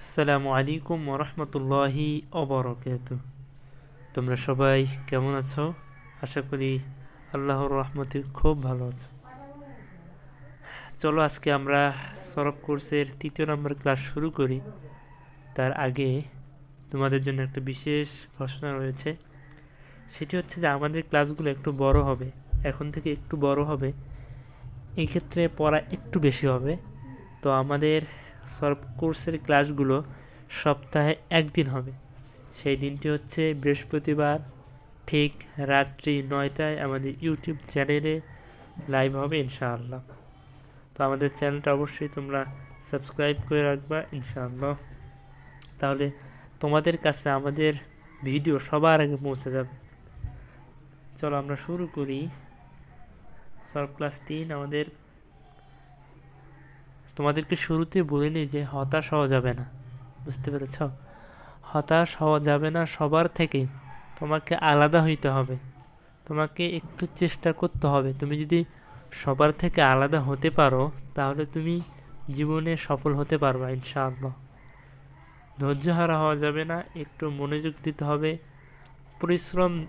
আসসালামু আলাইকুম ওরহমতুল্লাহি অবরকাত তোমরা সবাই কেমন আছো? আশা করি আল্লাহর রহমতে খুব ভালো আছো। চলো আজকে আমরা সরফ কোর্সের তৃতীয় নম্বর ক্লাস শুরু করি। তার আগে তোমাদের জন্য একটা বিশেষ ঘোষণা রয়েছে। সেটি হচ্ছে যে আমাদের ক্লাসগুলো একটু বড় হবে। এখন থেকে একটু বড় হবে। এই ক্ষেত্রে পড়া একটু বেশি হবে। তো আমাদের সলভ কোর্সের ক্লাসগুলো সপ্তাহে একদিন হবে। সেই দিনটি হচ্ছে বৃহস্পতিবার। ঠিক রাত্রি নয়টায় আমাদের ইউটিউব চ্যানেলে লাইভ হবে ইনশাআল্লাহ। তো আমাদের চ্যানেলটা অবশ্যই তোমরা সাবস্ক্রাইব করে রাখবা ইনশাআল্লাহ। তাহলে তোমাদের কাছে আমাদের ভিডিও সবার আগে পৌঁছে যাবে। চলো আমরা শুরু করি। সলভ ক্লাস তিন আমাদের তোমাদেরকে শুরুতে বলে নিই যে হতাশ হওয়া যাবে না। বুঝতে পেরেছ? হতাশ হওয়া যাবে না সবার থেকে তোমাকে আলাদা হইতে হবে। তোমাকে একটু চেষ্টা করতে হবে। তুমি যদি সবার থেকে আলাদা হতে পারো, তাহলে তুমি জীবনে সফল হতে পারবা, ইনশাআল্লাহ। ধৈর্য হারা হওয়া যাবে না, একটু মনোযোগ দিতে হবে। পরিশ্রম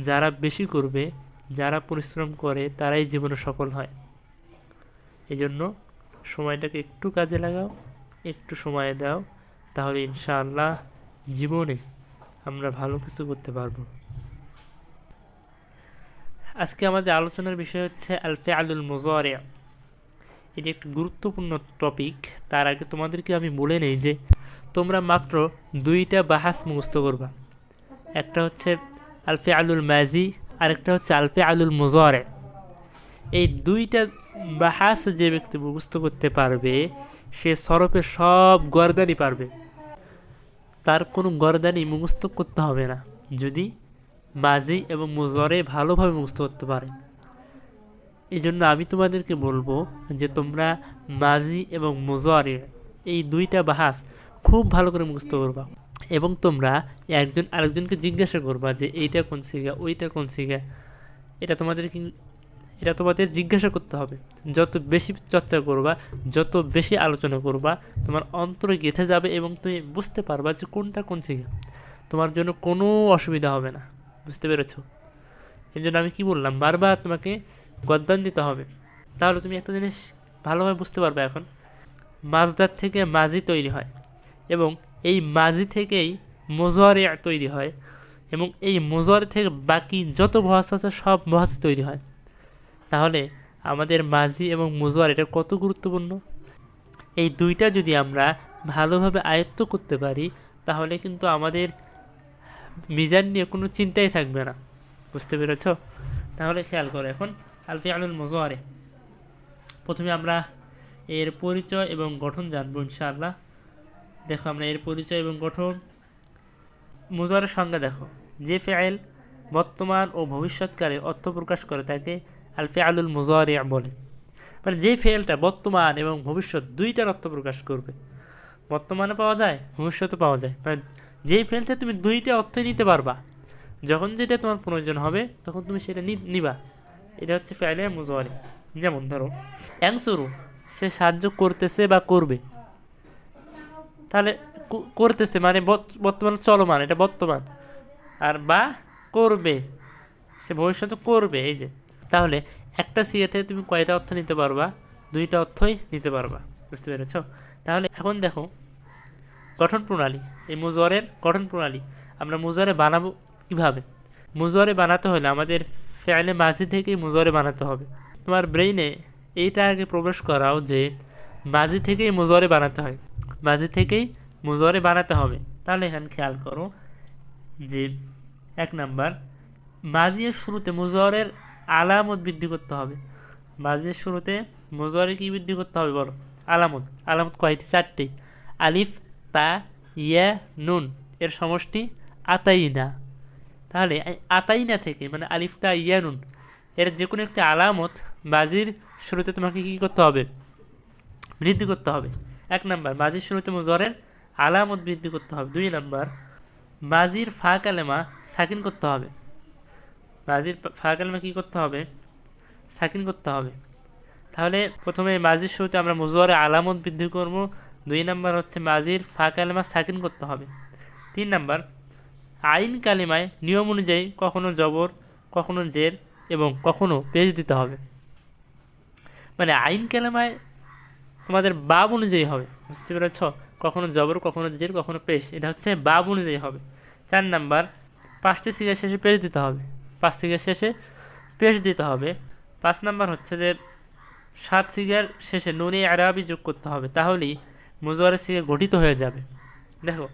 যারা বেশি করবে, যারা পরিশ্রম করে, তারাই জীবনে সফল হয়। এই জন্য সময়টাকে একটু কাজে লাগাও, একটু সময় দাও, তাহলে ইনশাআল্লাহ জীবনে আমরা ভালো কিছু করতে পারব। আজকে আমাদের আলোচনার বিষয় হচ্ছে আলফে আলুল মোজারিয়া এটি একটি গুরুত্বপূর্ণ টপিক তার আগে তোমাদেরকে আমি বলে নেই যে তোমরা মাত্র দুইটা বাহাস মুখস্থ করবা। একটা হচ্ছে আলফে আলুল মাজি, আরেকটা হচ্ছে আলফে আলুল মোজারে। এই দুইটা বাহাস যে ব্যক্তি মুখস্থ করতে পারবে, সে সরফে সব গরদানি পারবে। তার কোনো গরদানি মুখস্থ করতে হবে না, যদি মাঝি এবং মুজরে ভালোভাবে মুখস্থ করতে পারে। এই জন্য আমি তোমাদেরকে বলব যে তোমরা মাঝি এবং মুজরে এই দুইটা বাহাস খুব ভালো করে মুখস্থ করবা এবং তোমরা একজন আরেকজনকে জিজ্ঞাসা করবা যে এইটা কোন সিগা, ওইটা কোন সিগা। এটা তোমাদের এটা তোমাদের জিজ্ঞাসা করতে হবে। যত বেশি চর্চা করবা, যত বেশি আলোচনা করবা, তোমার অন্তরে গেঁথে যাবে এবং তুমি বুঝতে পারবা যে কোনটা কোন শিখে তোমার জন্য কোনো অসুবিধা হবে না। বুঝতে পেরেছ? এই জন্য আমি কী বললাম? বারবার তোমাকে গদ্দান দিতে হবে। তাহলে তুমি একটা জিনিস ভালোভাবে বুঝতে পারবে এখন। মাছদার থেকে মাঝি তৈরি হয় এবং এই মাঝি থেকেই মোজরে তৈরি হয় এবং এই মোজরে থেকে বাকি যত ভাষ আছে, সব ভাষা তৈরি হয়। তাহলে আমাদের মাঝি এবং মুজোয়ার এটা কত গুরুত্বপূর্ণ? এই দুইটা যদি আমরা ভালোভাবে আয়ত্ত করতে পারি, তাহলে কিন্তু আমাদের মিজান নিয়ে কোনো চিন্তাই থাকবে না। বুঝতে পেরেছ? তাহলে খেয়াল করো এখন আলফি আলুল মজোয়ারে প্রথমে আমরা এর পরিচয় এবং গঠন জানব ইনশাআল্লাহ। দেখো আমরা এর পরিচয় এবং গঠন। মুজোয়ারের সংজ্ঞা দেখো। যে ফেয়াল বর্তমান ও ভবিষ্যৎকালে অর্থ প্রকাশ করে, তাকে আলফে আলুল মুজারিয়া বলে। মানে যে ফেলটা বর্তমান এবং ভবিষ্যৎ দুইটার অর্থ প্রকাশ করবে, বর্তমানে পাওয়া যায়, ভবিষ্যতে পাওয়া যায়। মানে যেই ফেলটা তুমি দুইটা অর্থই নিতে পারবা, যখন যেটা তোমার প্রয়োজন হবে, তখন তুমি সেটা নিবা। এটা হচ্ছে ফেলে মুজারি। যেমন ধরো অ্যাংসুরু সে সাহায্য করতেছে বা করবে। তাহলে করতেছে মানে বর্তমান চলমান, এটা বর্তমান। আর বা করবে, সে ভবিষ্যতে করবে, এই যে। তাহলে একটা সিএতে তুমি কয়টা অর্থ নিতে পারবা? দুইটা অর্থই নিতে পারবা। বুঝতে পেরেছ? তাহলে এখন দেখো, গঠন প্রণালী, এই মুজরের গঠন প্রণালী আমরা মুজরে বানাবো কীভাবে? মুজরে বানাতে হলে আমাদের ফ্যালে মাঝি থেকেই মুজরে বানাতে হবে। তোমার ব্রেইনে এইটা আগে প্রবেশ করাও যে মাঝি থেকেই মুজরে বানাতে হয়। মাঝি থেকেই মুজরে বানাতে হবে। তাহলে এখানে খেয়াল করো যে এক নাম্বার মাঝিয়ের শুরুতে মুজরের আলামত বৃদ্ধি করতে হবে। মাঝের শুরুতে মোজরে কি বৃদ্ধি করতে হবে বলো? আলামত। আলামত কয়টি? চারটি। আলিফ, তা, ইয়া, নুন। এর সমষ্টি আতাইনা। তাহলে আতাইনা থেকে মানে আলিফটা ইয়া, নুন। এর যে কোনো একটি আলামত বাজির শুরুতে তোমাকে কী করতে হবে? বৃদ্ধি করতে হবে। এক নাম্বার, বাজির শুরুতে মোজরের আলামত বৃদ্ধি করতে হবে। দুই নাম্বার, বাজির ফা কালেমা সাকিন করতে হবে। মাজির ফা কালেমা কী করতে হবে? সাকিন করতে হবে। তাহলে প্রথমে মাজির শুরুতে আমরা মুজোয়ারে আলামত বৃদ্ধি করব। দুই নাম্বার হচ্ছে মাজির ফা কালেমা সাকিন করতে হবে। তিন নাম্বার, আইন কালিমায় নিয়ম অনুযায়ী কখনো জবর, কখনো জের এবং কখনো পেশ দিতে হবে। মানে আইন কালেমায় তোমাদের বাব অনুযায়ী হবে, বুঝতে পেরেছ? কখনো জবর, কখনো জের কখনো পেশ, এটা হচ্ছে বাব অনুযায়ী হবে। চার নাম্বার, পাঁচটি সিগার শেষে পেশ দিতে হবে। পাঁচ সিগার শেষে পেশ দিতে হবে। পাঁচ নাম্বার হচ্ছে যে, সাত সিগার শেষে নুনে আরাবি যোগ করতে হবে, তাহলেই মুজোয়ারের সিগার গঠিত হয়ে যাবে। দেখো,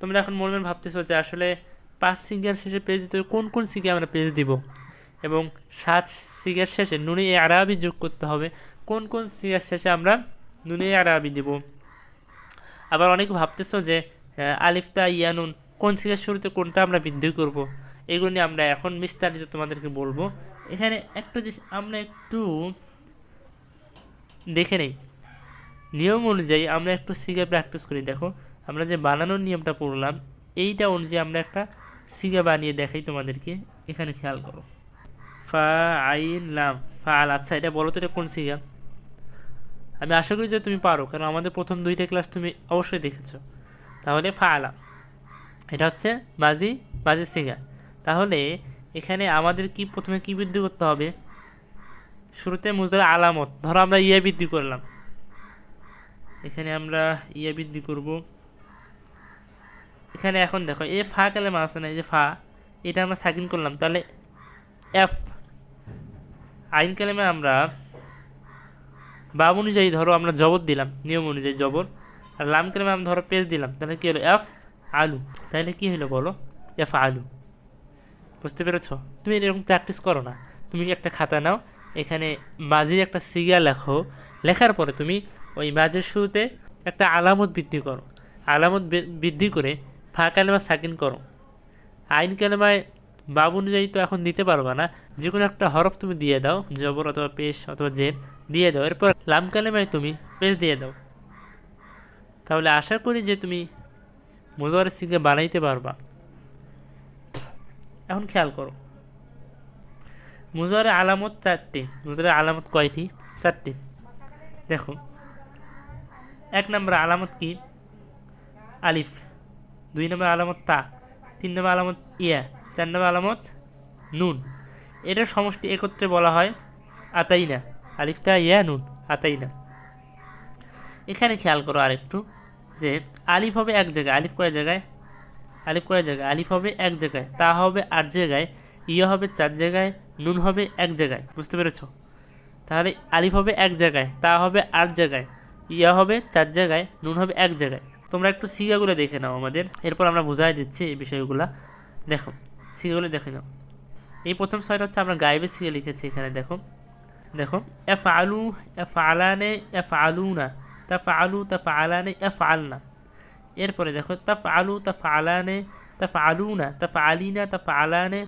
তোমরা এখন মনে ভাবতেছো যে আসলে পাঁচ সিগার শেষে পেজ দিতে হবে কোন কোন সিগে আমরা পেজ দিব? এবং সাত সিগার শেষে নুনে আরাবি যোগ করতে হবে, কোন কোন সিগার শেষে আমরা নুনে আরাবি দিব? আবার অনেক ভাবতেছো যে আলিফতা ইয়ানুন কোন সিগার শুরুতে কোনটা আমরা বৃদ্ধি করব? এগুলো নিয়ে আমরা এখন বিস্তারিত তোমাদেরকে বলব। এখানে একটা জিনিস আমরা একটু দেখে নেই। নিয়ম অনুযায়ী আমরা একটু সিগা প্র্যাকটিস করি। দেখো, আমরা যে বানানোর নিয়মটা পড়লাম, এইটা অনুযায়ী আমরা একটা সিগা বানিয়ে দেখাই তোমাদেরকে। এখানে খেয়াল করো। ফা আইন লাম ফা আল আচ্ছা এটা বলো তো এটা কোন সিগা আমি আশা করি যে তুমি পারো, কারণ আমাদের প্রথম দুইটা ক্লাস তুমি অবশ্যই দেখেছ। তাহলে ফা আলাম এটা হচ্ছে মাজি মাজি সিগা তাহলে এখানে আমাদের কি প্রথমে কি বৃদ্ধি করতে হবে? শুরুতে মুজরা আলামত। ধরো আমরা ইয়া বৃদ্ধি করলাম। এখানে আমরা ইয়া বৃদ্ধি করব। এখানে এখন দেখো এ ফা কালেমা আছে না, এই যে ফা, এটা আমরা সাকিন করলাম। তাহলে এফ, আইন কালেমে আমরা বাব অনুযায়ী ধরো আমরা জবর দিলাম, নিয়ম অনুযায়ী জবর। আর লাম কালেমা আমরা ধরো পেজ দিলাম। তাহলে কী হলো? এফ আলু। তাহলে কী হলো বলো? এফ আলু। বুঝতে পেরেছ? তুমি এরকম প্র্যাকটিস করো না। তুমি একটা খাতা নাও, এখানে মাঝির একটা সিগা লেখো। লেখার পরে তুমি ওই মাঝের শুরুতে একটা আলামত বৃদ্ধি করো। আলামত বৃদ্ধি করে ফা কালেমা সাকিন করো। আইন কালেমায় বাবু অনুযায়ী তো এখন দিতে পারবা না। যে কোনো একটা হরফ তুমি দিয়ে দাও, জবর অথবা পেশ অথবা জের দিয়ে দাও। এরপর লাম কালেমায় তুমি পেশ দিয়ে দাও। তাহলে আশা করি যে তুমি মোজারের সিগে বানাইতে পারবা। এখন খেয়াল করো। মুজারে আলামত চারটি। মুজারে আলামত কয়টি? চারটি। দেখো, এক নম্বর আলামত কি? আলিফ। দুই নম্বর আলামত তা। তিন নম্বর আলামত ইয়া। চার নম্বর আলামত নুন। এটার সমষ্টি একত্রে বলা হয় আতাইনা। আলিফ তা, ইয়া, নুন। আতাইনা। এখানে খেয়াল করো আরেকটু যে আলিফ হবে এক জায়গায়। আলিফ কয় জায়গায়? আলিফ কয় জায়গায়, আলিফ হবে এক জায়গায়, তা হবে আট জায়গায়, ইয়া হবে চার জায়গায়, নুন হবে এক জায়গায়, বুঝতে পেরেছ? তাহলে আলিফ হবে এক জায়গায়, তা হবে আট জায়গায়, ইয়া হবে চার জায়গায়, নুন হবে এক জায়গায়। তোমরা একটু সিগাগুলো দেখে নাও আমাদের। এরপর আমরা বুঝাই দিচ্ছি এই বিষয়গুলো। দেখো সিগাগুলো দেখে নাও। এই প্রথম ছয়টা হচ্ছে আমরা গায়েবের সিগা লিখেছি এখানে, দেখো। দেখো এফ আলু এফ আলানে এফ আলু না তা তাফ আলু তাফ আলানে এফ আলনা এরপরে দেখো তাফ আলু তাফ আলানে তাফ আলু না তাফ আলিনা তাফ আলানে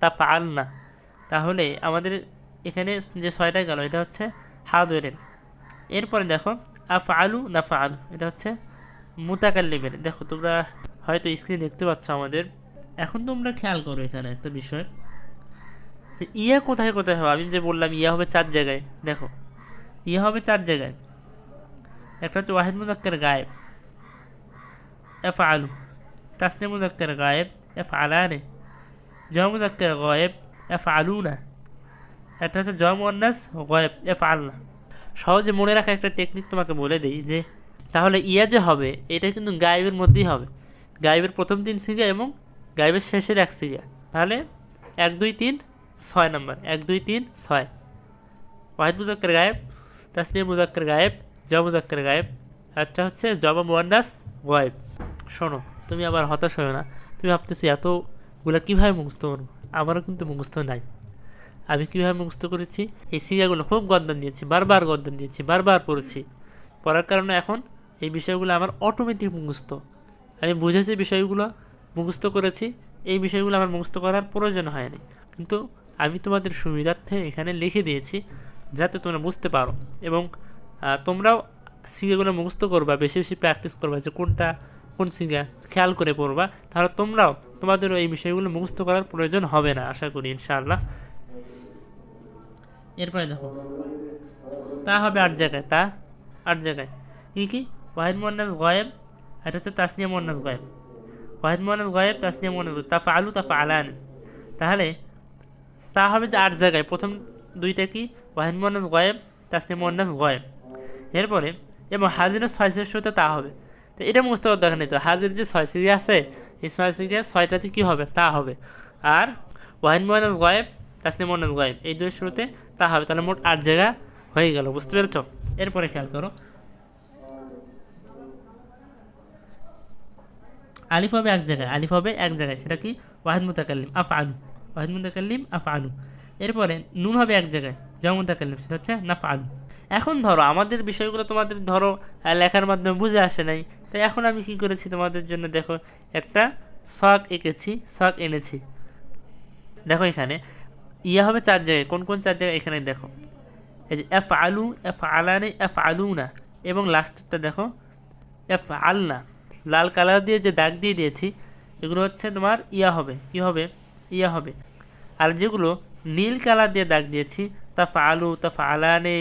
তাফ আলনা তাহলে আমাদের এখানে যে ছয়টা গেল, এটা হচ্ছে হাদরের এরপরে দেখো আফ আলু নাফা আলু এটা হচ্ছে মুতাকাল্লিমের দেখো, তোমরা হয়তো স্ক্রিন দেখতে পাচ্ছ আমাদের। এখন তোমরা খেয়াল করো এখানে একটা বিষয়। ইয়া কোথায় কোথায় হবে? আমি যে বললাম, ইয়া হবে চার জায়গায়। দেখো, ইয়া হবে চার জায়গায়। একটা হচ্ছে ওয়াহিদ মুজাক্কের গায়েব। গায়েব এফ আলানে জয়া মুজাক্কের গায়েব এফ আলু না একটা হচ্ছে জয়া মুয়ান্নাস গায়েব এফ আলনা সহজে মনে রাখা একটা টেকনিক তোমাকে বলে দিই যে, তাহলে ইয়া যে হবে, এটা কিন্তু গায়েবের মধ্যেই হবে। গায়েবের প্রথম তিন সিগা এবং গায়েবের শেষের এক সিগা তাহলে এক, দুই, তিন, ছয় নম্বর। এক, দুই, তিন, ছয়। ওয়াহিদ মুজাক্কের গায়েব তাসনিয়া মুজাক্কের গায়েব, জবা মুজাক্কের গায়েব। একটা হচ্ছে জবা মুয়ান্নাস, গায়েব। শোনো, তুমি আবার হতাশ হও না। তুমি ভাবতেছো, এতগুলো কীভাবে মুখস্থ করব? আমারও কিন্তু মুখস্থ নাই। আমি কীভাবে মুখস্থ করেছি? এই সিরিয়াগুলো খুব গদ্দান দিয়েছি, বারবার গদ্দান দিয়েছি, বারবার পড়েছি। পড়ার কারণে এখন এই বিষয়গুলো আমার অটোমেটিক মুখস্থ। আমি বুঝেছি বিষয়গুলো, মুখস্থ করেছি, এই বিষয়গুলো আমার মুখস্থ করার প্রয়োজন হয়নি। কিন্তু আমি তোমাদের সুবিধার্থে এখানে লিখে দিয়েছি, যাতে তোমরা বুঝতে পারো। এবং তোমরাও সিরিয়াগুলো মুখস্থ করবা, বেশি বেশি প্র্যাকটিস করবা যে কোনটা কোন সিঙ্গা, খেয়াল করে পড়বা। তাহলে তোমরাও তোমাদেরও এই বিষয়গুলো মুখস্থ করার প্রয়োজন হবে না, আশা করি, ইনশাআল্লাহ। এরপরে দেখো, তা হবে আট জায়গায়, তা আট জায়গায়। কী কী? ওয়াহিদ মোয়ান্নাস গয়েব এটা হচ্ছে তাসনিয়া মোয়ান্নাস গয়েব। ওয়াহিদ মোয়ান্নাস গয়েব, তাসনিয়া মোয়ান্নাস গয়েব। তাফা আলু তাফা আলান তাহলে তা হবে যে আট জায়গায়। প্রথম দুইটা কি? ওয়াহিদ মোয়ান্নাস গয়েব, তাসনিয়া মোয়ান্নাস গয়েব। এরপরে, এবং হাজিরের ছয় তা হবে। তো এটা বুঝতে পারতে নেই তো হাজির যে ছয় সিগে আছে, এই ছয় সিগে ছয়টাতে কী হবে? তা হবে। আর ওয়াহিদ মোয়ান্নাস গয়েব তাসনিয়া মোয়ান্নাস গয়েব, এই দুই শুরুতে তা হবে। তাহলে মোট আট জায়গা হয়ে গেল, বুঝতে পেরেছ? এরপরে খেয়াল করো। আলিফ হবে এক জায়গায়, আলিফ হবে এক জায়গায়, সেটা কি? ওয়াহিদ মুতাকাল্লিম আফ আনু ওয়াহিদ মুতাকাল্লিম আফ আনু এরপরে নুন হবে এক জায়গায়, যেমন মুতাকাল্লিম, সেটা হচ্ছে নাফ আনু এখন ধরো, আমাদের বিষয়গুলো তোমাদের ধরো লেখার মাধ্যমে বুঝে আসে নাই। তাই এখন আমি কি করেছি তোমাদের জন্য, দেখো, একটা শখ এঁকেছি, শখ এনেছি। দেখো এখানে, ইয়া হবে চার জায়গায়, কোন কোন চার জায়গায় এখানে দেখো। এই যে এফ আলু এফ আলানে এফ আলু না এবং লাস্টেরটা দেখো এফ আলনা লাল কালার দিয়ে যে দাগ দিয়ে দিয়েছি, এগুলো হচ্ছে তোমার ইয়া হবে, কি হবে? ইয়া হবে। আর যেগুলো নীল কালার দিয়ে দাগ দিয়েছি তা আলু তা আলানে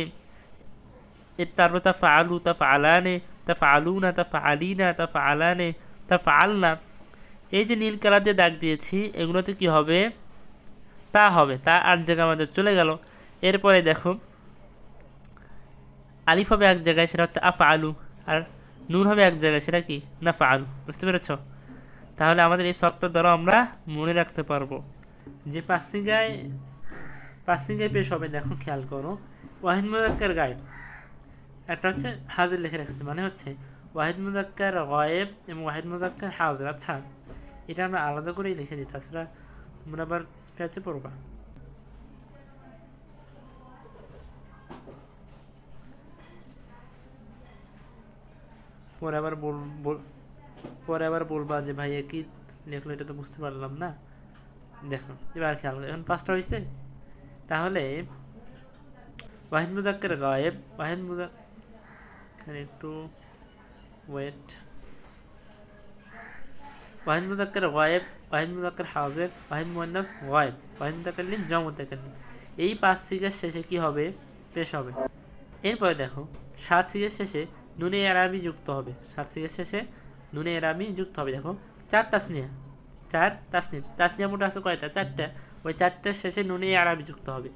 এর তারপর তা আলু তা আলানে তা আলু না তা আলিনা তা আলানে তা আলনা এই যে নীল কালার দিয়ে দাগ দিয়েছি, এগুলোতে কি হবে? তা হবে, তা আর জায়গা আমাদের চলে গেল। এরপরে দেখো, আলিফ হবে এক জায়গায়, সেটা হচ্ছে আফা আলু আর নুন হবে এক জায়গায়, সেটা কি? না ফা আলু বুঝতে পেরেছ? তাহলে আমাদের এই শখটার দ্বারা আমরা মনে রাখতে পারব। যে পাঁচসিঙ্গায় পাঁচসিঙ্গায় পেশ হবে, দেখো, খেয়াল করো ওয়াহিন মুজাক্কার গায়েব একটা হচ্ছে হাজির লিখে রাখছে মানে হচ্ছে ওয়াহিদ মুজাক্কার গায়েব এবং ওয়াহিদ মুজাক্কার হাজির। আচ্ছা এটা আমরা আলাদা করেই লিখে দিই, তাছাড়া তোমরা আবার প্যাচে পড়বা। পরে আবার পরে আবার বলবা যে ভাই কি লেখলো এটা তো বুঝতে পারলাম না। দেখো, এবার খেয়াল এখন পাঁচটা হয়েছে তাহলে ওয়াহিদ মুজাক্কের গায়েব, ওয়াহিদ মুজা এখানে একটু ওয়েট ওয়াহিদ মুজাক্কের গায়েব ওয়াহিদ মুজাক্কের হাজির ওয়াহিদ মুয়ান্নাস গায়েব ওয়াহিদ জম মুতাকাল্লিম এই পাঁচ সিগের শেষে কি হবে? পেশ হবে। এরপরে দেখো, সাত সিগের শেষে নুনে এরাবি যুক্ত হবে। সাত সিগের শেষে নুনে এরাবি যুক্ত হবে। দেখো, চার তাসনিয়া। চার তাসনিয়া। তাসনিয়া মোট আছে কয়টা? চারটা। ওই চারটার শেষে নুনে আরবি যুক্ত হবে।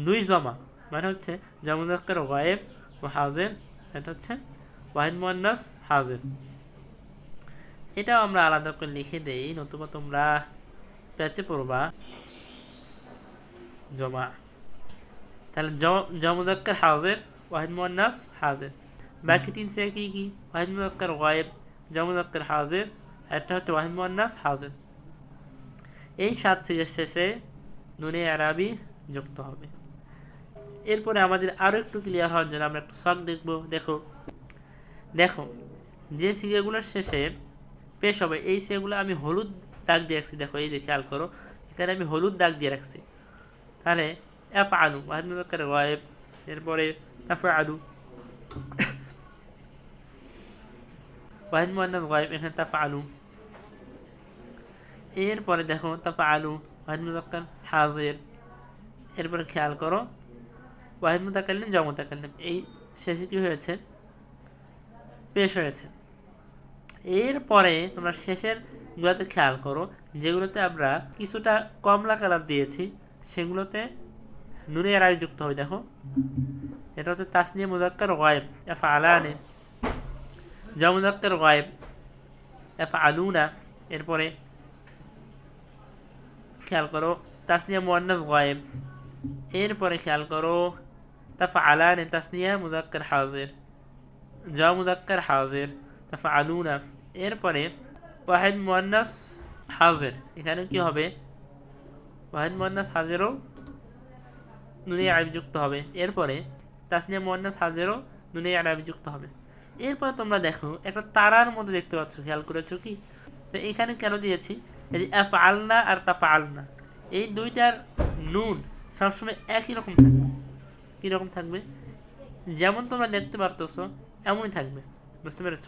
দুই জমা। মানে হচ্ছে জমুজাক্কর ওয়াইব ও হাজের এটা হচ্ছে ওয়াহিদ মোয়ান্নাস হাজের। এটাও আমরা আলাদা করে লিখে দেই নতুবা তোমরা প্যাচে পড়বা। জমা। তাহলে জমুজাক্কর হাজের ওয়াহিদ মোয়ান্নাস হাজের। বাকি তিন সে কি কি? ওয়াহিদ মুজাক্কর ওয়াইব জমুজাক্কর হাজের একটা হচ্ছে ওয়াহিদ মোয়ান্নাস হাজের। এই সাত সিগের শেষে নুনে আরাবি যুক্ত হবে। এরপরে আমাদের আরও একটু ক্লিয়ার হওয়ার জন্য আমরা একটু শখ দেখব। দেখো। দেখো, যে সিগাগুলোর শেষে পেশ হবে, এই সিগাগুলো আমি হলুদ দাগ দিয়ে রাখছি। দেখো, এই যে খেয়াল করো, এখানে আমি হলুদ দাগ দিয়ে রাখছি। তাহলে এফ আলু মুজাক্কর ওয়াইব এরপরে এফ আলু এখানে আলু এরপরে দেখো তাফা আলু হাজির। এরপরে খেয়াল করো ওয়াহিদ মুতাকাল্লিম জম মুতাকাল্লিম। এই শেষে কি হয়েছে? পেশ হয়েছে। এরপরে তোমরা শেষের গুলোতে খেয়াল করো, যেগুলোতে আমরা কিছুটা কমলা কালার দিয়েছি, সেগুলোতে নুনে আড়াই যুক্ত হবে, দেখো। এটা হচ্ছে তাসনিয়া মুজাক্কার ওয়াইব এফ আলানে জম মুজাক্কার ওয়াইব এফ আলুনা এরপরে খেয়াল করো, তাসনিয়া মুয়ান্নাস গায়েব। এরপরে খেয়াল করো তাফা আলানে তাসনিয়া মুজাক্কার হাজির যা মুজাক্কার হাজির তাফা আলুনা এরপরে ওয়াহিদ মুয়ান্নাস হাজির এখানে কি হবে? ওয়াহিদ মুয়ান্নাস হাজিরও নুনে আরবি যুক্ত হবে। এরপরে তাসনিয়া মুয়ান্নাস হাজিরও নুনে আরবি যুক্ত হবে। এরপরে তোমরা দেখো, একটা তারার মধ্যে দেখতে পাচ্ছ, খেয়াল করেছ কি? তো এখানে কেন দিয়েছি? এই যে এফ আলনা আর তাফা আলনা এই দুইটার নুন সবসময় একই রকম থাকবে কীরকম থাকবে? যেমন তোমরা দেখতে পারতেছো, এমনই থাকবে। বুঝতে পেরেছ?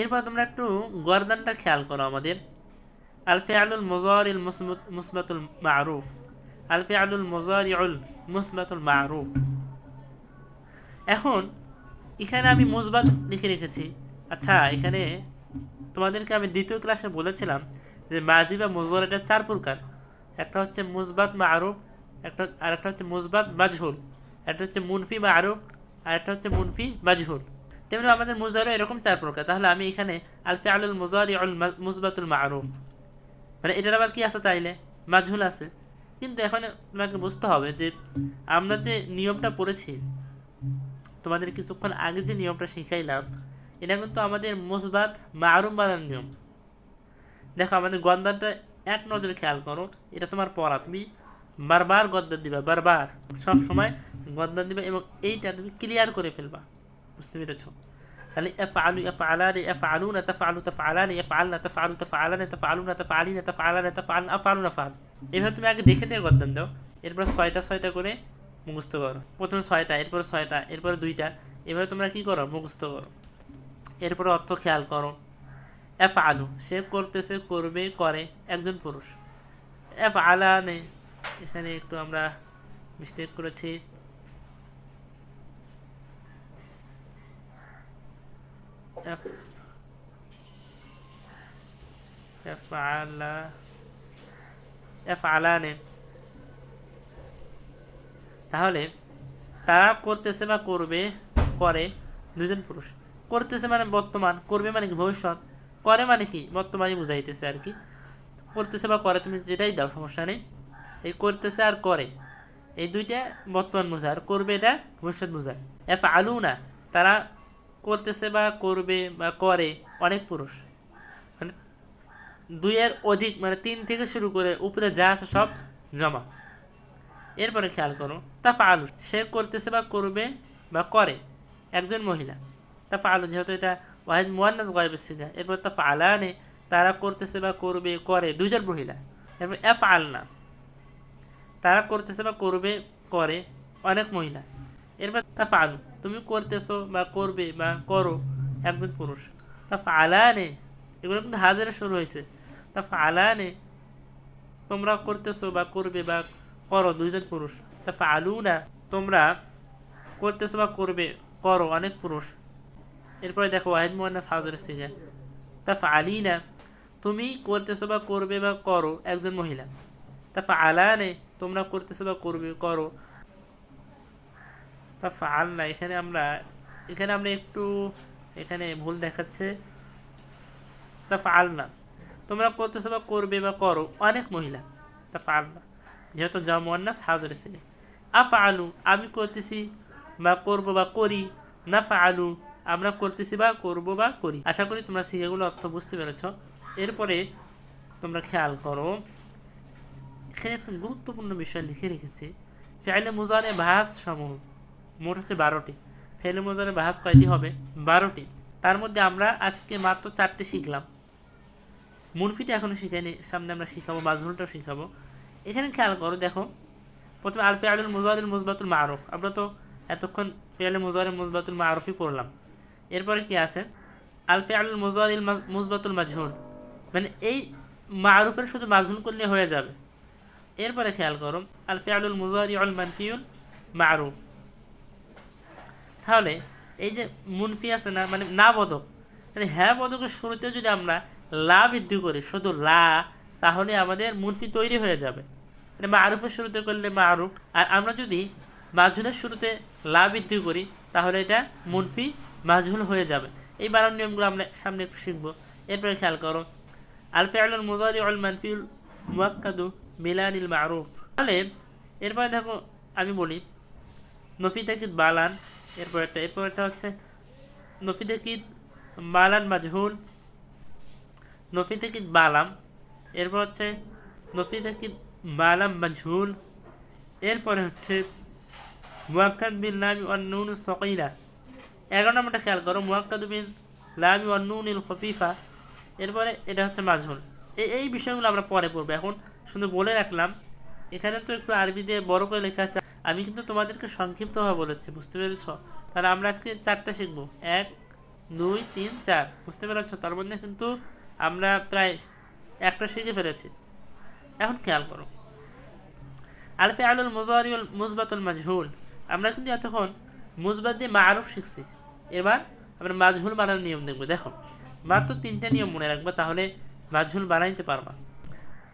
এরপর তোমরা একটু গরদানটা খেয়াল করো আমাদের। আল ফেআলুল মুজারিল মুসবাতুল মারুফ। আল ফিআলুল মুজারিউল মুসবাতুল মারুফ। এখন, এখানে আমি মুসবাত লিখে রেখেছি। আচ্ছা এখানে তোমাদেরকে আমি দ্বিতীয় ক্লাসে বলেছিলাম যে মাজি বা মুজরাটা চার প্রকার। একটা হচ্ছে মুসবাত মারুফ, একটা আর একটা হচ্ছে মুসবাত মাজহুল। একটা হচ্ছে মুনফি মা আরুফ আর একটা হচ্ছে মুনফি মাজহুল। তেমনি আমাদের মুজারও এরকম চার প্রকার। তাহলে আমি এখানে আলফি আলুল মুজারি আল মুসবাতুল মারুফ। মানে এটার আবার কি আছে চাইলে? মাজহুল আছে। কিন্তু এখন আপনাকে বুঝতে হবে যে আমরা যে নিয়মটা পড়েছি, তোমাদের কিছুক্ষণ আগে যে নিয়মটা শিখাইলাম, এটা কিন্তু আমাদের মুসবাত মা মারুম বানার নিয়ম। দেখো আমাদের গন্দানটা এক নজরে খেয়াল করো, এটা তোমার পড়া। তুমি বারবার গদ্দান দিবা, বারবার। সব সময় গদ্দান দিবা এবং এইটা তুমি ক্লিয়ার করে ফেলবা। বুঝতে পেরেছ? তাহলে এফ আলু এফ আলানি এফ আলু না তফ আলু তফ আলানি এফ আল না তফ আলু তফ আলানি তফ আলু না তফ আলি না তফ আলানি তফ আল আফ আলু না ফাল এভাবে তুমি আগে দেখে নিয়ে গদ্দান দাও। এরপর ছয়টা ছয়টা করে মুখস্থ করো। প্রথমে ছয়টা, এরপরে ছয়টা, এরপরে দুইটা। এভাবে তোমরা কী করো? মুখস্থ করো। এরপরে অর্থ খেয়াল করো। এফ আলু সে করতেছে করবে, করে একজন পুরুষ। এফ আলানে এখানে একটু আমরা মিস্টেক করেছি। আলা তাহলে তারা করতেছে বা করবে, করে দুজন পুরুষ। করতেছে মানে বর্তমান, করবে মানে ভবিষ্যৎ। করে মানে কি? বর্তমানে বুঝাইতেছে আর কি। করতেছে বা করে, তুমি যেটাই দাও, সমস্যা নেই। এই করতেছে আর করে। এই দুইটা বর্তমান বোঝায়। আর করবে এটা ভবিষ্যৎ বোঝায়। এফ আলু না তারা করতেছে বা করবে বা করে অনেক পুরুষ। মানে দুইয়ের অধিক মানে তিন থেকে শুরু করে উপরে যা আছে সব জমা। এরপরে খেয়াল করো তা আলু সে করতেছে বা করবে বা করে একজন মহিলা। তা আলু যেহেতু এটা ওয়াহিদ মুয়ান্নাস গয়েবের সিগা এরপর তা ফালানে তারা করতেছে বা করবে করে দুজন মহিলা এরপর এফ আলনা তারা করতেছে বা করবে করে অনেক মহিলা এরপর তা আলু তুমি করতেছো বা করবে বা করো একজন পুরুষ তা আলানে এগুলো কিন্তু হাজারে শুরু হয়েছে তা আলানে তোমরা করতেছো বা করবে বা করো দুইজন পুরুষ তা ফালু না তোমরা করতেছো বা করবে করো অনেক পুরুষ এরপরে দেখো, ওয়াহিদ মোহান্নাস হাজরের সিগা তা আলী না তুমি করতেছো বা করবে বা করো একজন মহিলা। তা আলানে তোমরা করতেছো বা করবে, করো। তা আল না এখানে আমরা এখানে আমরা একটু, এখানে ভুল দেখাচ্ছে। তা আল না তোমরা করতেছো বা করবে বা করো, অনেক মহিলা। তা আল না যেহেতু জামান্নাস হাজরে সিগা আফ আলু আমি করতেছি বা করব বা করি না আলু আমরা করতেছি বা করব বা করি। আশা করি তোমরা সিগাগুলো অর্থ বুঝতে পেরেছ। এরপরে তোমরা খেয়াল করো, এখানে একটা গুরুত্বপূর্ণ বিষয় লিখে রেখেছি। ফেলে মুজারে ভাস সমূহ, মোট হচ্ছে বারোটি। ফেলে মুজারে ভাস কয়টি হবে? বারোটি। তার মধ্যে আমরা আজকে মাত্র চারটে শিখলাম। মুনফিটা এখনও শিখাইনি সামনে আমরা শিখাবো বাজরুলটাও শিখাবো। এখানে খেয়াল করো, দেখো, প্রথমে আলফে আলুল মুজাদুল মুজবাতুল মারুফ। আমরা তো এতক্ষণ ফেয়ালে মুজারে মুজবাতুল মারুফই পড়লাম। এরপরে কি আছে? আলফে আলুল মুজাদিল মুজবাতুল মাজহুল মানে এই মারুফের শুধু মাজহুল করলে হয়ে যাবে। এরপরে খেয়াল করো আলফে আলুল মুজারি আল মানফিউল মারুফ। তাহলে এই যে মুনফি আছে না মানে না বদক মানে হ্যাঁ বদকের শুরুতে যদি আমরা লা বৃদ্ধি করি, শুধু লা, তাহলে আমাদের মুনফি তৈরি হয়ে যাবে। মানে মারুফের শুরুতে করলে মারুফ। আর আমরা যদি মাজহুলের শুরুতে লা বৃদ্ধি করি, তাহলে এটা মুনফি মাজহুল হয়ে যাবে। এই বানান নিয়মগুলো আমরা সামনে একটু শিখব। এরপরে খেয়াল করো আলফে আলুল মুজারি আল মানফিউল মুয়াক্কাদু মিলানিল মারুফ। তাহলে এরপরে দেখো আমি বলি, নফি তাকিদ বালান, এরপর একটা এরপর একটা হচ্ছে নফি তাকিদ বালান মাজহুল, নফি তাকিদ বালাম, এরপর হচ্ছে নফি তাকিদ বালাম মাজহুল, এরপরে হচ্ছে মুয়াক্কাদ বিল ওয়ান নুন সকিলা এগারো নম্বরটা খেয়াল করো মুয়াক্কাদ বিল লামি ওয়ান নুন ইল খফিফা। এরপরে এটা হচ্ছে মাজহুল। এই এই বিষয়গুলো আমরা পরে পড়ব। এখন শুধু বলে রাখলাম, এখানে তো একটু আরবি দিয়ে বড় করে লেখা আছে, আমি কিন্তু তোমাদেরকে সংক্ষিপ্তভাবে বলেছি, বুঝতে পেরেছ? তাহলে আমরা আজকে চারটা শিখব। এক, দুই, তিন, চার, বুঝতে পেরেছ? তার মধ্যে কিন্তু আমরা প্রায় একটা শিখে ফেলেছি। এখন খেয়াল করো। আলফে আলুল মুজারিউল মুজবাতুল মাজহুল। আমরা কিন্তু এতক্ষণ মুজবাত দিয়ে মা মারুফ শিখছি। এবার আমরা মাজহুল বানানোর নিয়ম দেখব। দেখো, মাত্র তিনটা নিয়ম মনে রাখবা, তাহলে মাজহুল বানাইতে পারবা।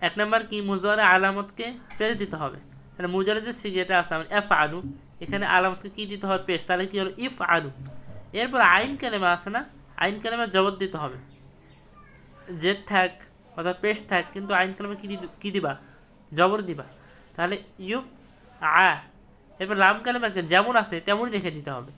এক নম্বর কি? মুজারে আলামতকে পেশ দিতে হবে। তাহলে মুজারে যে সিগেটা আছে আমার এফ আলু এখানে আলামতকে কি দিতে হবে? পেশ তাহলে কি হলো? ইফ আলু এরপর আইন কালেমা আছে না? আইন কালেমা জবত দিতে হবে। জেদ থাক অথবা পেশ থাক, কিন্তু আইন কালেমা কি কি দিবা? জবর দিবা। তাহলে ইউফ আ এরপর লাম কালেমাকে যেমন আছে, তেমনই রেখে দিতে হবে।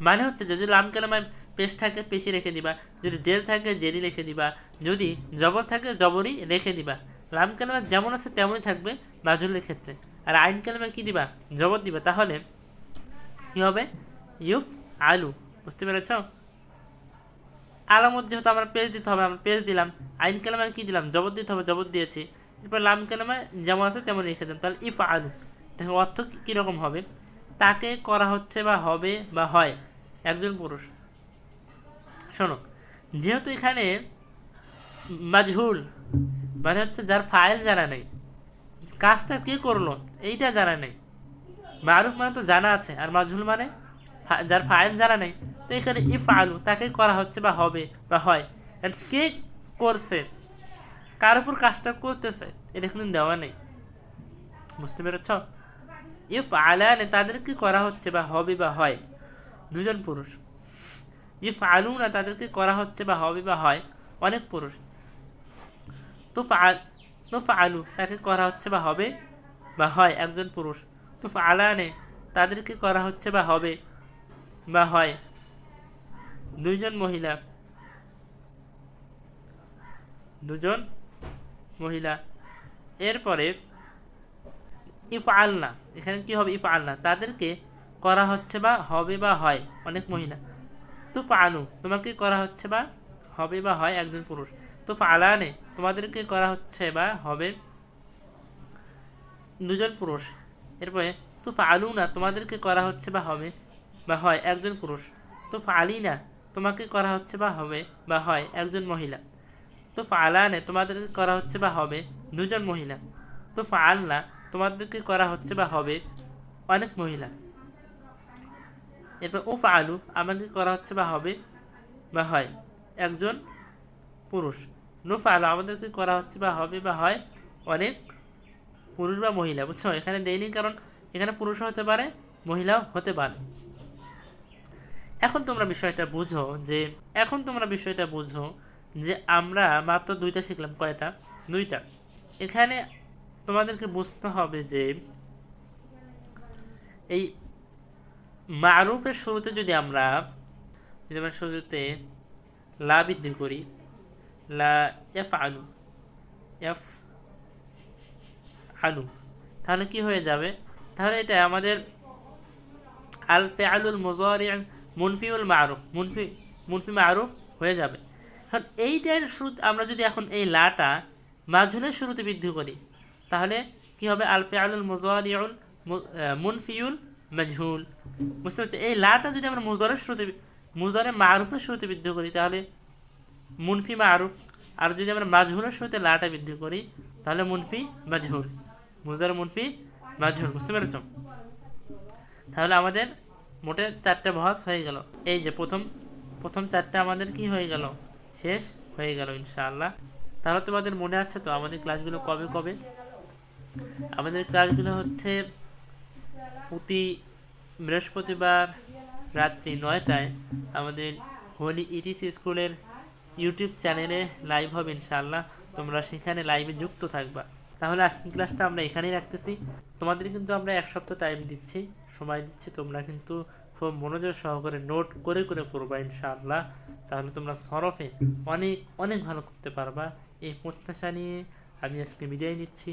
মানে হচ্ছে যদি লাম কালেমায় পেশ থাকে, পেশি রেখে দিবা। যদি জের থাকে জেরি রেখে দিবা। যদি জবর থাকে, জবরই রেখে দিবা। লাম কালেমা যেমন আছে তেমনই থাকবে মাজুলের ক্ষেত্রে। আর আইন কালেমা কি দিবা? জবর দিবা। তাহলে কি হবে? ইউফ আলু। বুঝতে পেরেছ? আলামত যেহেতু আমার পেজ দিতে হবে আমরা পেজ দিলাম। আইন কালামায় কী দিলাম? জবর দিতে হবে, জবর দিয়েছি। এরপর লাম কালামায় যেমন আছে তেমন রেখে দিলাম। তাহলে ইফ আলু। দেখো অর্থ কীরকম হবে? তাকে করা হচ্ছে বা হবে বা হয়। একজন পুরুষ। শোনো, যেহেতু এখানে মাজহুল মানে হচ্ছে যার ফাইল জানা নেই, কাজটা কে করল এইটা জানা নেই। মারুফ মানে তো জানা আছে, আর মাজহুল মানে যার ফাইল জানা নেই, তো এখানে ইফ আলু তাকে করা হচ্ছে বা হবে বা হয়। কে করছে? কার উপর কাজটা করতেছে? এটা কিন্তু দেওয়া নেই। বুঝতে পেরেছ? ইফ আলানে তাদেরকে করা হচ্ছে বা হবে বা হয়। দুজন পুরুষ। ইফ আলু না তাদেরকে করা হচ্ছে বা হবে বা হয়, অনেক পুরুষ। তো তো আলু তাকে করা হচ্ছে বা হবে বা হয়, একজন পুরুষ। তো আলানে তাদেরকে করা হচ্ছে বা হবে বা হয়, দুইজন মহিলা। দুজন মহিলা। এরপরে ইফ আলনা এখানে কি হবে ইফ আলনা তাদেরকে করা হচ্ছে বা হবে বা হয়, অনেক মহিলা। তো আনু তোমাকে করা হচ্ছে বা হবে বা হয় একজন পুরুষ। তো আলানে তোমাদেরকে করা হচ্ছে বা হবে দুজন পুরুষ। এরপরে তো আলু না তোমাদেরকে করা হচ্ছে বা হবে বা হয় একজন পুরুষ। তো আলি না তোমাকে করা হচ্ছে বা হবে বা হয় একজন মহিলা। তো আলানে তোমাদেরকে করা হচ্ছে বা হবে দুজন মহিলা। তো আলনা তোমাদেরকে করা হচ্ছে বা হবে অনেক মহিলা। এরপর উফ আলু আমাকে করা হচ্ছে বা হবে বা হয় একজন পুরুষ। নুফ আলু আমাদেরকে করা হচ্ছে বা হবে বা হয় অনেক পুরুষ বা মহিলা। বুঝছ? এখানে দেয়নি কারণ এখানে পুরুষও হতে পারে, মহিলাও হতে পারে। এখন তোমরা বিষয়টা বুঝো যে, এখন তোমরা বিষয়টা বুঝো যে আমরা মাত্র দুইটা শিখলাম, কয়টা? দুইটা। এখানে তোমাদেরকে বুঝতে হবে যে এই মারুফের শুরুতে যদি আমরা যদি আমরা শুরুতে লা বৃদ্ধি করি, লা এফ আলু এফ আলু তাহলে কি হয়ে যাবে? তাহলে এটা আমাদের আল ফেআলুল মুজারি মুনফিউল মারুফ, মুনফি মুনফি মারুফ হয়ে যাবে। এখন এইটার শুরু আমরা যদি এখন এই লাটা মাজুনের শুরুতে বৃদ্ধি করি তাহলে কি হবে? আল ফেআলুল মুজারিউল মুনফিউল মাজহুল। বুঝতে পারছি এই লাটা যদি আমরা মুজরের শুরুতে মুজরে মারুফের শুরুতে বৃদ্ধি করি, তাহলে মুনফি মারুফ। আর যদি আমরা মাজহুলের শুরুতে লাটা বৃদ্ধি করি, তাহলে মুনফি মাজহুল। মুজার মুনফি মাজহুল, বুঝতে পেরেছ? তাহলে আমাদের মোটে চারটে বহস হয়ে গেল। এই যে প্রথম প্রথম চারটে আমাদের কি হয়ে গেল? শেষ হয়ে গেল ইনশাআল্লাহ। তাহলে তোমাদের মনে আছে তো আমাদের ক্লাসগুলো কবে কবে? আমাদের ক্লাসগুলো হচ্ছে প্রতি বৃহস্পতিবার রাত্রি নয়টায় আমাদের হোলি ইটিসি স্কুলের ইউটিউব চ্যানেলে লাইভ হবে ইনশাআল্লাহ। তোমরা সেখানে লাইভে যুক্ত থাকবা। তাহলে আজকের ক্লাসটা আমরা এখানেই রাখতেছি। তোমাদের কিন্তু আমরা এক সপ্তাহ টাইম দিচ্ছি, সময় দিচ্ছি, তোমরা কিন্তু খুব মনোযোগ সহকারে নোট করে করে পড়বা ইনশাআল্লাহ। তাহলে তোমরা সরফে অনেক অনেক ভালো করতে পারবা। এই প্রত্যাশা নিয়ে আমি আজকে বিদায় নিচ্ছি।